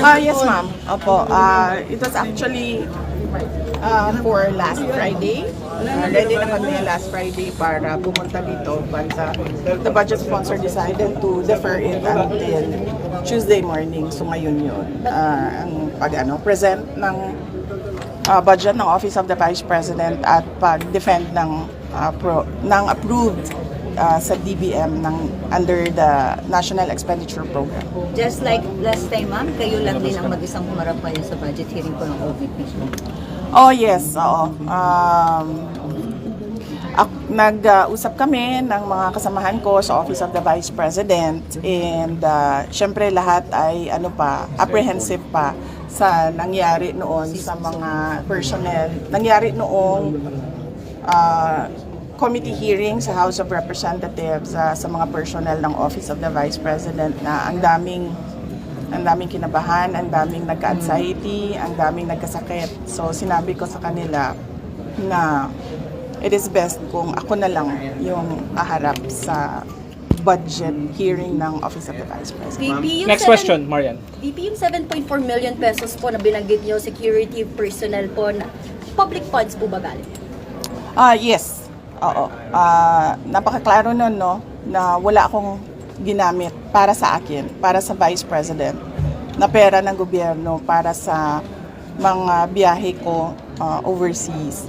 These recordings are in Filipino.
Ah, yes ma'am. Opo. Ah, it was actually ah, for last Friday. Ah, ready na kami last Friday para pumunta dito but ah, the budget sponsor decided to defer it until Tuesday morning. So ngayon yun. Ah, ang pag ano, present ng ah, budget ng Office of the Vice President at pag-defend ng ah, pro, ng approved ah, sa DBM ng under the National Expenditure Program. Just like last time, ma'am, kayo lang din ang mag-isang humarap ngayon sa budget hearing po ng OVP. Oh yes, oo. Um, nag-usap kami ng mga kasamahan ko sa Office of the Vice President and uh, syempre lahat ay ano pa, apprehensive pa sa nangyari noon sa mga personnel. Nangyari noong uh, committee hearing sa House of Representatives uh, sa mga personnel ng Office of the Vice President na ang daming ang daming kinabahan, ang daming nagka-anxiety, ang daming nagkasakit. So sinabi ko sa kanila na it is best kung ako na lang yung aharap sa budget hearing ng Office of the Vice President. Next seven- question, Marian. VP, yung 7.4 million pesos po na binanggit nyo, security personnel po, na public funds po ba galing? Ah, yes. Oo. Ah, napakaklaro nun, no, na wala akong ginamit para sa akin, para sa Vice President, na pera ng gobyerno para sa mga biyahe ko ah, overseas.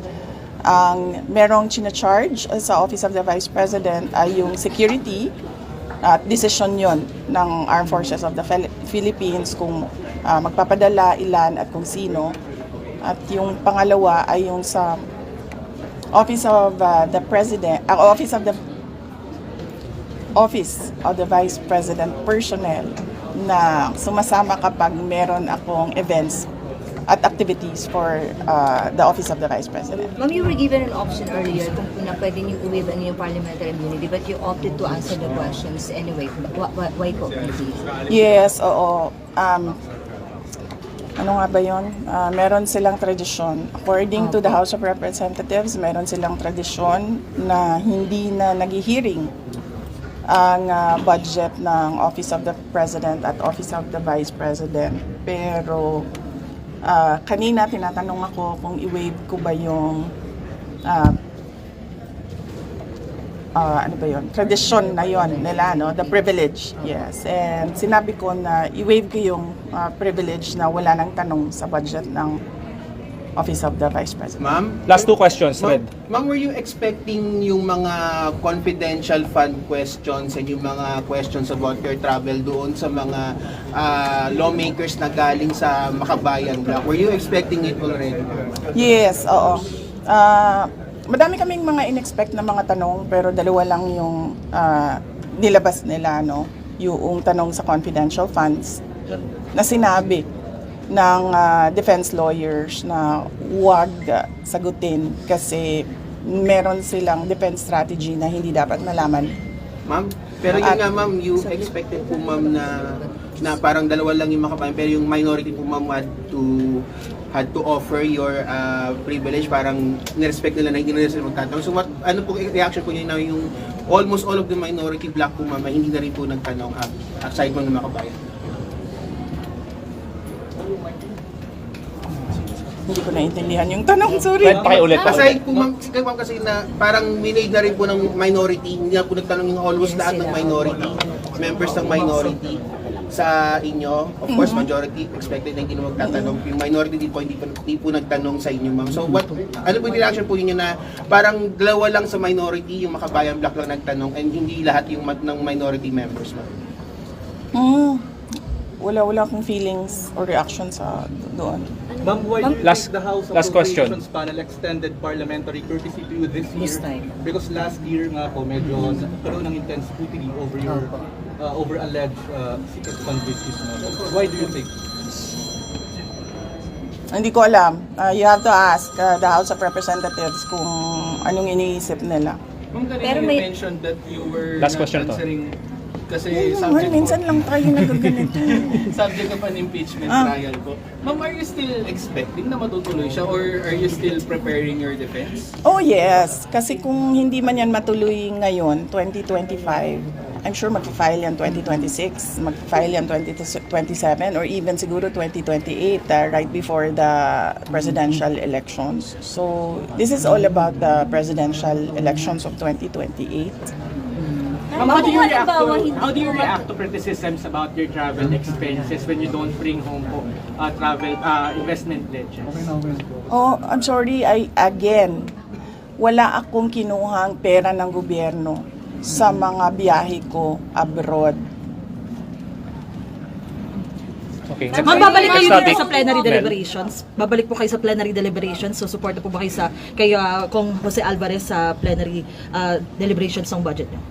Ang merong charge sa Office of the Vice President ay yung security at decision yon ng Armed Forces of the Phil- Philippines kung ah, magpapadala, ilan at kung sino. At yung pangalawa ay yung sa Office of uh, the President, uh, Office of the Office of the Vice President personnel na sumasama kapag meron akong events at activities for uh, the Office of the Vice President. Ma'am, you were given an option earlier kung na pwede niyo uwiv ang parliamentary immunity but you opted to answer the questions anyway. Why, why, why po, please? Yes, oo. Um, ano nga ba yun? Ah, meron silang tradisyon. According to the House of Representatives, meron silang tradisyon na hindi na nag-hearing ang ah, budget ng Office of the President at Office of the Vice President. Pero ah, kanina tinatanong ako kung i-waive ko ba yung ah, ah, ano ba yun? Tradisyon na yon nila, no? The privilege. Yes. And sinabi ko na i-waive ko yung ah, privilege na wala nang tanong sa budget ng Office of the Vice President. Ma'am? Last two questions, Ma'am, Red. ma'am, were you expecting yung mga confidential fund questions and yung mga questions about your travel doon sa mga ah, lawmakers na galing sa Makabayan Block? Were you expecting it already? Yes, oo. Ah, madami kaming mga in-expect na mga tanong pero dalawa lang yung ah, nilabas nila no, yung tanong sa confidential funds na sinabi ng ah, defense lawyers na ah, sagutin kasi meron silang defense strategy na hindi dapat malaman. Ma'am? Pero yun At- nga ma'am, you expected po ma'am na na parang dalawa lang yung Makabayan pero yung minority po ma'am had to had to offer your ah, privilege parang nirespect nila na hindi na sila magtatanong. So what, ano po reaction po niyo na yung almost all of the minority black po ma'am hindi na rin po nagtanong ah, aside from ng Makabayan? Hindi ko naintindihan yung tanong, sorry. Red, pakiulit. Aside po ma'am, kasi ma'am kasi na parang minade na rin po ng minority, hindi na po nagtanong yung almost lahat ng minority, members ng minority sa inyo. Of course, majority expected na hindi na magtatanong. Yung minority din po, hindi po, hindi po nagtanong sa inyo, ma'am. So, what, ano po yung reaction po ninyo na parang dalawa lang sa minority, yung Makabayan Black lang nagtanong and hindi lahat yung ma- ng minority members, ma'am? Hmm, wala wala akong feelings or reaction sa doon. Ma'am, why do you Last- think the House last question. Appropriations Panel extended parliamentary courtesy to you this year? This time. Because last year nga po, medyo nagkaroon ng intense scrutiny over your, uh, over alleged uh, secret fundraising. Why do you think? Hindi ko alam. Uh, you have to ask uh, the House of Representatives kung anong iniisip nila. Ma'am, kanina Pero you may- mentioned that you were Last question to. answering kasi Ayun naman, subject minsan po, lang tayo nagaganito. subject of an impeachment Ah. trial po. Ma'am, are you still expecting na matutuloy siya or are you still preparing your defense? oh yes, kasi kung hindi man yan matuloy ngayon, 2025, I'm sure mag-file yan 2026, mag-file yan 2027, or even siguro 2028, uh, right before the presidential elections. So, this is all about the presidential elections of 2028. Ma'am, how do you react to, how do you react to criticisms about your travel expenses when you don't bring home po uh, travel uh, investment pledges? Oh, I'm sorry, I, again, wala akong kinuhang pera ng gobyerno sa mga biyahe ko abroad. Okay. Ma'am, babalik kayo Next dito sa plenary deliberations. Babalik po kayo sa plenary deliberations. So, support po ba kayo sa kay uh, Kong Jose Alvarez sa plenary uh, deliberations ng budget niyo?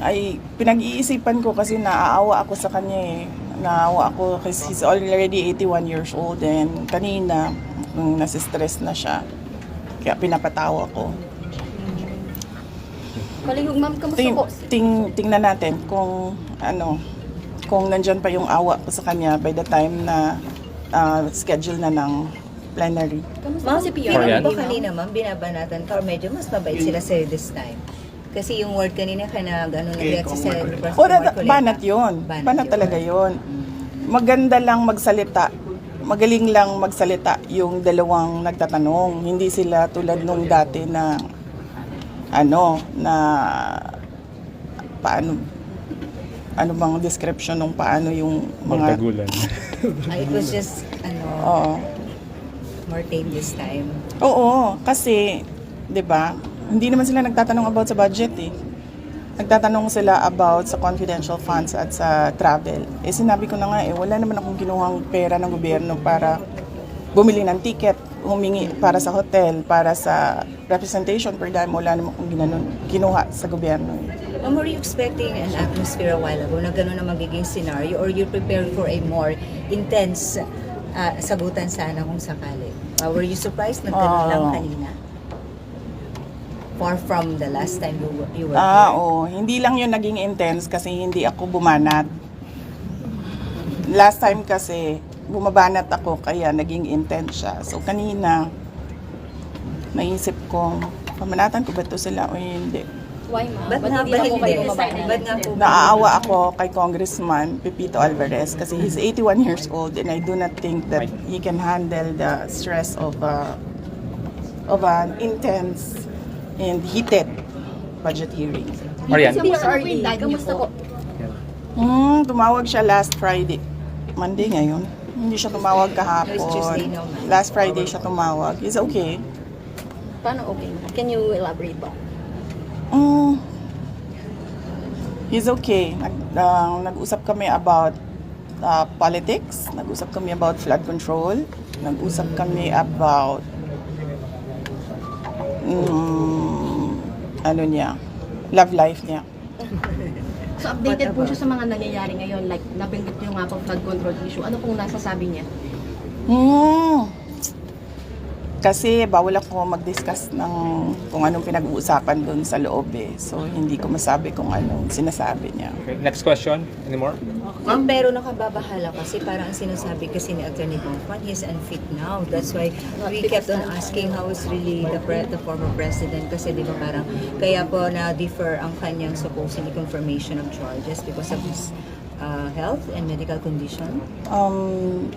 ay pinag-iisipan ko kasi naaawa ako sa kanya eh. Naawa ako kasi he's already 81 years old and kanina nung nasistress na siya. Kaya pinapatawa ko. Malihog ma'am, kamusta Ting, po? ting, tingnan natin kung ano, kung nandyan pa yung awa ko sa kanya by the time na ah, schedule na ng plenary. Kamusta Ma'am, po si pero Marian? Pierre? ba kanina ma'am, binabanatan ka or medyo mas mabait sila sa'yo this time? Kasi yung word kanina ka nag, ano, nag-react si Senator O, President da- Marcoleta. banat yun. Banat, talaga yun. Maganda lang magsalita. Magaling lang magsalita yung dalawang nagtatanong. Hindi sila tulad nung dati na ano, na paano ano bang description ng paano yung mga Magtagulan. Ah, it was just, ano, Oo. more tame this time. Oo, kasi 'di ba? Hindi naman sila nagtatanong about sa budget eh. Nagtatanong sila about sa confidential funds at sa travel. Eh sinabi ko na nga eh, wala naman akong kinuhang pera ng gobyerno para bumili ng ticket, humingi para sa hotel, para sa representation per dime. Wala naman akong ginanon, kinuha sa gobyerno. Ma'am, were you expecting an atmosphere a while ago na gano'n na magiging scenario or you prepared for a more intense ah, sagutan sana kung sakali? Ah, were you surprised na gano'n lang Ah. kanina? Far from the last time you were, you were Ah, here. oo. Hindi lang yun naging intense kasi hindi ako bumanat. Last time kasi, bumabanat ako kaya naging intense siya. So kanina, naisip ko, pamanatan ko ba ito sila o hindi? Why ma'am? Ba't Ba't nga ba hindi? kayo bumabanat? Ba't nga po Naaawa ako kay Congressman Pepito Alvarez kasi he's 81 years old and I do not think that he can handle the stress of a, of an intense and heated budget hearing. Marian. Kamusta po? Hmm, tumawag siya last Friday. Monday ngayon. Hindi siya tumawag kahapon. Last Friday siya tumawag. He's okay. Paano okay? Can you elaborate po? Mm, he's okay. Nag, ah, nag-usap kami about ah, politics. Nag-usap kami about flood control. Nag-usap kami about mm, ano niya, love life niya. So updated po siya sa mga nangyayari ngayon, like nabanggit niyo nga po flood control issue. Ano pong nasasabi niya? Hmm. Kasi bawal ako mag-discuss ng kung anong pinag-uusapan doon sa loob eh. So hindi ko masabi kung anong sinasabi niya. Okay. Next question. Any more? Ma'am, pero nakababahala kasi parang ang sinasabi kasi ni Attorney Bonfan, he's unfit now. That's why we kept on asking how is really the, pre- the former president kasi di ba parang kaya po na-defer ang kanyang supposedly confirmation of charges because of his uh, health and medical condition. Um,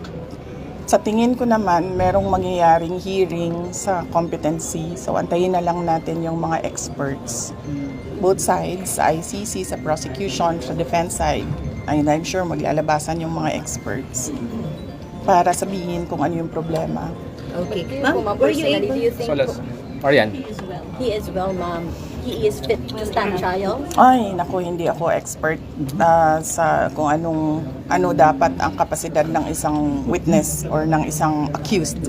sa tingin ko naman, merong mangyayaring hearing sa competency. So antayin na lang natin yung mga experts. Both sides, sa ICC, sa prosecution, sa defense side. And I'm sure maglalabasan yung mga experts para sabihin kung ano yung problema. Okay. Ma'am, were you able... do you think Solas. po, Marian. he is well, ma'am? He is fit to stand trial? Ay, naku, hindi ako expert ah, sa kung anong ano dapat ang kapasidad ng isang witness or ng isang accused.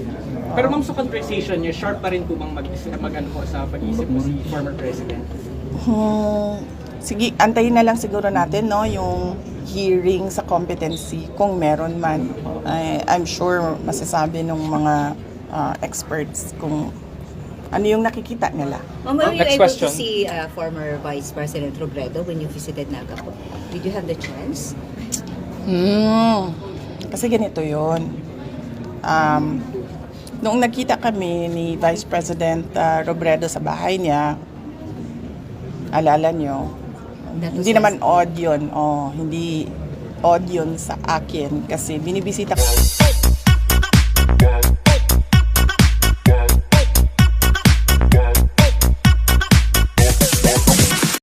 Pero ma'am, sa conversation niyo, sharp pa rin po bang mag, mag ano sa pag-iisip mo si former president? Hmm, sige, antayin na lang siguro natin no yung hearing sa competency kung meron man. Ay, I'm sure masasabi ng mga ah, experts kung ano yung nakikita nila. Ma'am, were you Next able question. to see uh, former Vice President Robredo when you visited Naga po? Did you have the chance? Hmm. Kasi ganito yon. Um, noong nagkita kami ni Vice President ah, Robredo sa bahay niya, alala nyo, That was hindi naman odd yun. Oh, hindi odd yun sa akin kasi binibisita ko.